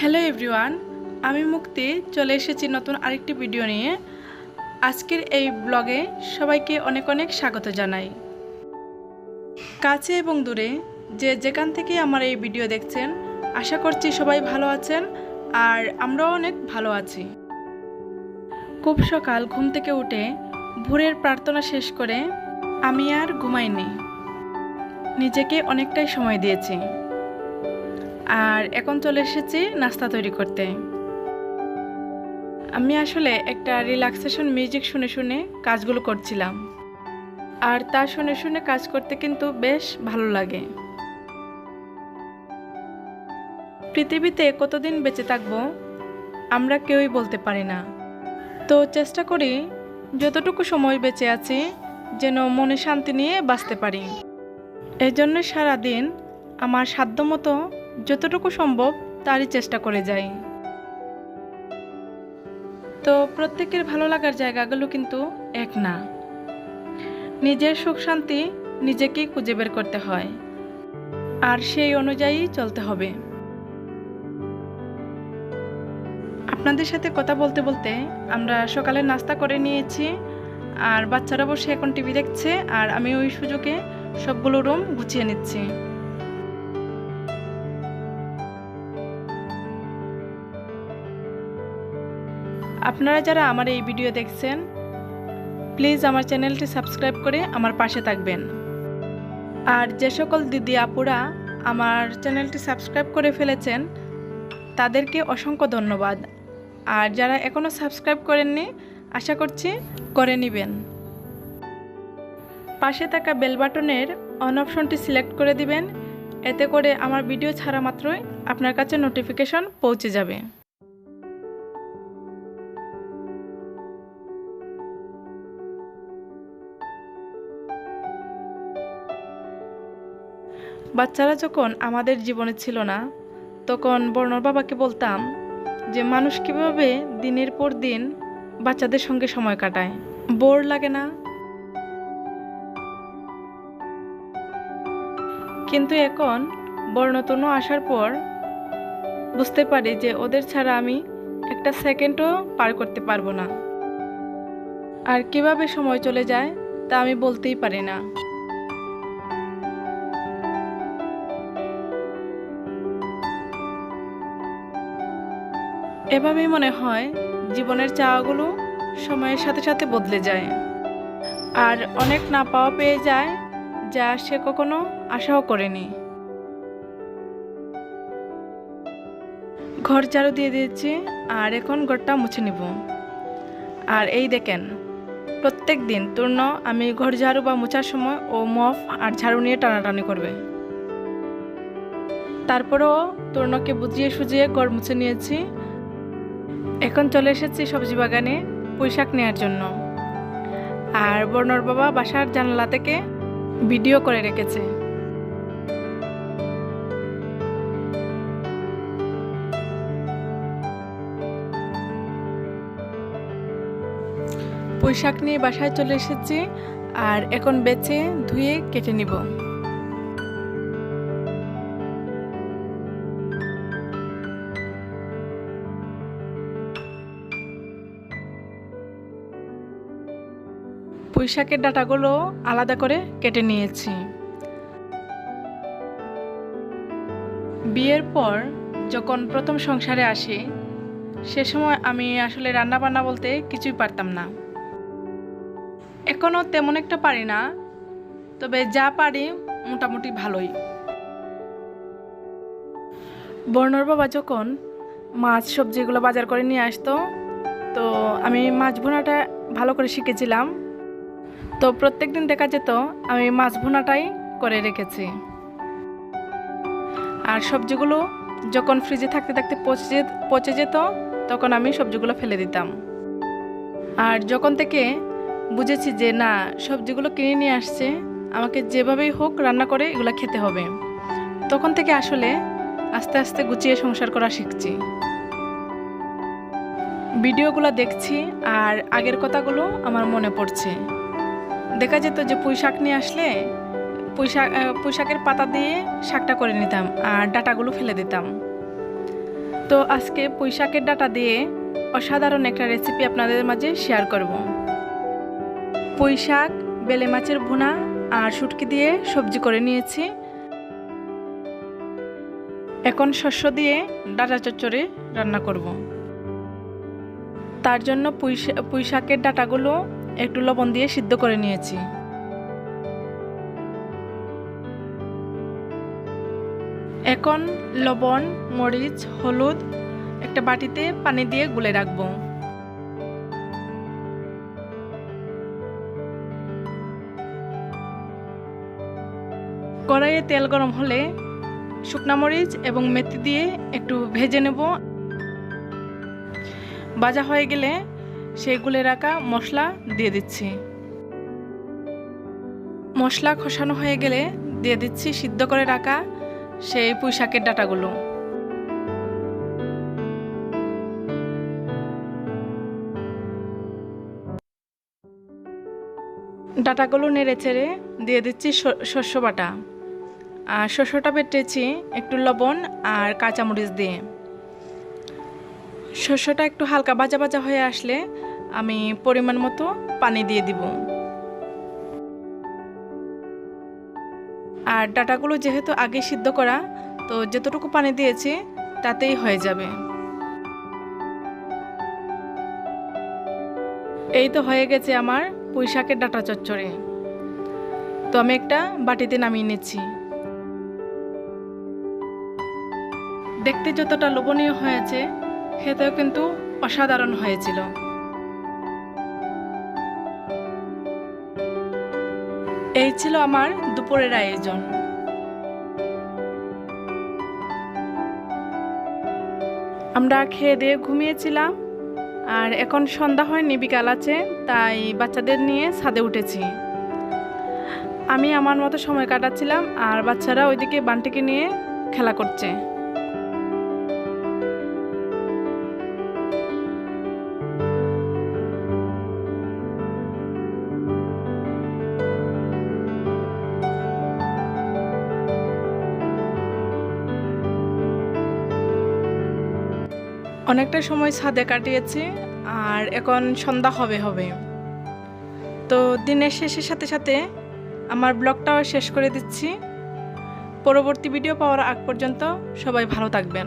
Hello everyone, আমি মুক্তি। চলে এসেছি নতুন আরেকটি ভিডিও নিয়ে। আজকের এই ব্লগে সবাইকে অনেক অনেক স্বাগত জানাই। কাছে এবং দূরে যে যেখান থেকে আমার এই ভিডিও দেখছেন, আশা করছি সবাই ভালো আছেন আর আমরাও অনেক ভালো আছি। খুব সকাল ঘুম থেকে উঠে ভোরের প্রার্থনা শেষ করে আমি আর ঘুমাইনি। নিজেকে অনেকটাই সময় দিয়েছি। আর এখন চলে এসেছি নাস্তা তৈরি করতে। আমি আসলে একটা রিল্যাক্সেশন মিউজিক শুনে শুনে কাজগুলো করছিলাম। আর তা শুনে শুনে কাজ করতে কিন্তু বেশ ভালো লাগে। পৃথিবীতে কতদিন বেঁচে থাকব, আমরা কেউই বলতে পারি না। তো চেষ্টা করি যতটুকু সময় বেঁচে আছি যেন মনে শান্তি নিয়ে বাঁচতে পারি। এই জন্য সারাদিন আমার সাধ্যমতো যতটুকু সম্ভব তারই চেষ্টা করে যাই। তো প্রত্যেকের ভালো লাগার জায়গাগুলো কিন্তু এক না। নিজের সুখ শান্তি নিজেকেই খুঁজে বের করতে হয়। আর সেই অনুযায়ী চলতে হবে। আপনাদের সাথে কথা বলতে বলতে আমরা সকালে নাস্তা করে নিয়েছি, আর বাচ্চারা বসে এখন টিভি দেখছে, আর আমি ওই সুযোগে সবগুলো রুম গুছিয়ে নিচ্ছি। আপনারা যারা আমার এই ভিডিও দেখছেন প্লিজ আমার চ্যানেলটি সাবস্ক্রাইব করে আমার পাশে থাকবেন। আর যে সকল দিদি আপুরা আমার চ্যানেলটি সাবস্ক্রাইব করে ফেলেছেন, তাদেরকে অসংখ্য ধন্যবাদ। আর যারা এখনও সাবস্ক্রাইব করেননি, আশা করছি করে নেবেন। পাশে থাকা বেল বাটনের অন অপশনটি সিলেক্ট করে দিবেন, এতে করে আমার ভিডিও ছাড়া মাত্রই আপনার কাছে নোটিফিকেশন পৌঁছে যাবে। বাচ্চারা যখন আমাদের জীবনে ছিল না, তখন বর্ণর বাবাকে বলতাম যে, মানুষ কীভাবে দিনের পর দিন বাচ্চাদের সঙ্গে সময় কাটায়? বোর লাগে না? কিন্তু এখন বর্ণতনু আসার পর বুঝতে পারি যে, ওদের ছাড়া আমি একটা সেকেন্ডও পার করতে পারব না। আর কীভাবে সময় চলে যায় তা আমি বলতেই পারি না। এভাবেই মনে হয় জীবনের চাওয়াগুলো সময়ের সাথে সাথে বদলে যায়। আর অনেক না পাওয়া পেয়ে যায় যা সে কখনো আশাও করেনি। ঘর ঝাড়ু দিয়ে দিয়েছি, আর এখন ঘরটা মুছে নিব। আর এই দেখেন, প্রত্যেক দিন তূর্ণ আমি ঘর ঝাড়ু বা মোছার সময় ও মফ আর ঝাড়ু নিয়ে টানাটানি করবে। তারপরেও তূর্ণকে বুঝিয়ে সুজিয়ে ঘর মুছে নিয়েছি এখন চলে এসেছি সবজি বাগানে পুঁই শাক নেওয়ার জন্য। আর বর্ণর বাবা বাসার জানালা থেকে ভিডিও করে রেখেছে। পুঁই শাক নিয়ে বাসায় চলে এসেছি, আর এখন বেছে ধুয়ে কেটে নিব। পুঁই শাকের ডাটাগুলো আলাদা করে কেটে নিয়েছি। বিয়ের পর যখন প্রথম সংসারে আসি, সে সময় আমি আসলে রান্না বান্না বলতে কিছুই পারতাম না। এখনও তেমন একটা পারি না, তবে যা পারি মোটামুটি ভালোই। বর্ণর বাবা যখন মাছ সবজিগুলো বাজার করে নিয়ে আসতো, তো আমি মাছ ভুনাটা ভালো করে শিখেছিলাম। তো প্রত্যেক দিন দেখা যেত, আমি মাছ ভুনাটাই করে রেখেছি। আর সবজিগুলো যখন ফ্রিজে থাকতে থাকতে পচে পচে যেত, তখন আমি সবজিগুলো ফেলে দিতাম। আর যখন থেকে বুঝেছি যে, না, সবজিগুলো কিনে নিয়ে আসছে, আমাকে যেভাবেই হোক রান্না করে এগুলো খেতে হবে। তখন থেকে আসলে আস্তে আস্তে গুছিয়ে সংসার করা শিখছি। ভিডিওগুলো দেখছি আর আগের কথাগুলো আমার মনে পড়ছে। দেখা যেত যে পুঁই শাক নিয়ে আসলে পুঁই শাক পুঁই শাকের পাতা দিয়ে শাকটা করে নিতাম আর ডাটাগুলো ফেলে দিতাম। তো আজকে পুঁই শাকের ডাটা দিয়ে অসাধারণ একটা রেসিপি আপনাদের মাঝে শেয়ার করব। পুঁই শাক, বেলে মাছের ভুনা আর শুটকি দিয়ে সবজি করে নিয়েছি। এখন শস্য দিয়ে ডাটা চচ্চড়ি রান্না করব। তার জন্য পুঁই পুঁই শাকের ডাটাগুলো একটু লবণ দিয়ে সিদ্ধ করে নিয়েছি। এখন লবণ, মরিচ, হলুদ একটা বাটিতে পানি দিয়ে গুলে রাখব। কড়াইয়ে তেল গরম হলে শুকনা মরিচ এবং মেথি দিয়ে একটু ভেজে নেব। ভাজা হয়ে গেলে সেই রাখা মশলা দিয়ে দিচ্ছি। মশলা খসানো হয়ে গেলে দিয়ে দিচ্ছি সিদ্ধ করে রাখা সেই পুঁই শাকের ডাটাগুলো। ডাটাগুলো নেড়ে চেড়ে দিয়ে দিচ্ছি শস্য বাটা। আর শস্যটা বেটেছি একটু লবণ আর কাঁচামরিচ দিয়ে। শস্যটা একটু হালকা ভাজা ভাজা হয়ে আসলে আমি পরিমাণ মতো পানি দিয়ে দিব। আর ডাটাগুলো যেহেতু আগে সিদ্ধ করা, তো যতটুকু পানি দিয়েছি, তাতেই হয়ে যাবে। এই তো হয়ে গেছে আমার পুঁই শাকের ডাটা চচ্চড়ে। তো আমি একটা বাটিতে নামিয়ে নিচ্ছি। দেখতে যতটা লোভনীয় হয়েছে, খেতেও কিন্তু অসাধারণ হয়েছিল। এই ছিল আমার দুপুরের আয়োজন। আমরা খেয়ে দিয়ে ঘুমিয়েছিলাম, আর এখন সন্ধ্যা হয়নি, বিকাল আছে, তাই বাচ্চাদের নিয়ে ছাদে উঠেছি। আমি আমার মতো সময় কাটাচ্ছিলাম, আর বাচ্চারা ওইদিকে বান্টিকে নিয়ে খেলা করছে। অনেকটা সময় ছাদে কাটিয়েছি, আর এখন সন্ধ্যা হবে হবে। তো দিনের শেষের সাথে সাথে আমার ব্লগটাও শেষ করে দিচ্ছি। পরবর্তী ভিডিও পাওয়ার আগ পর্যন্ত সবাই ভালো থাকবেন।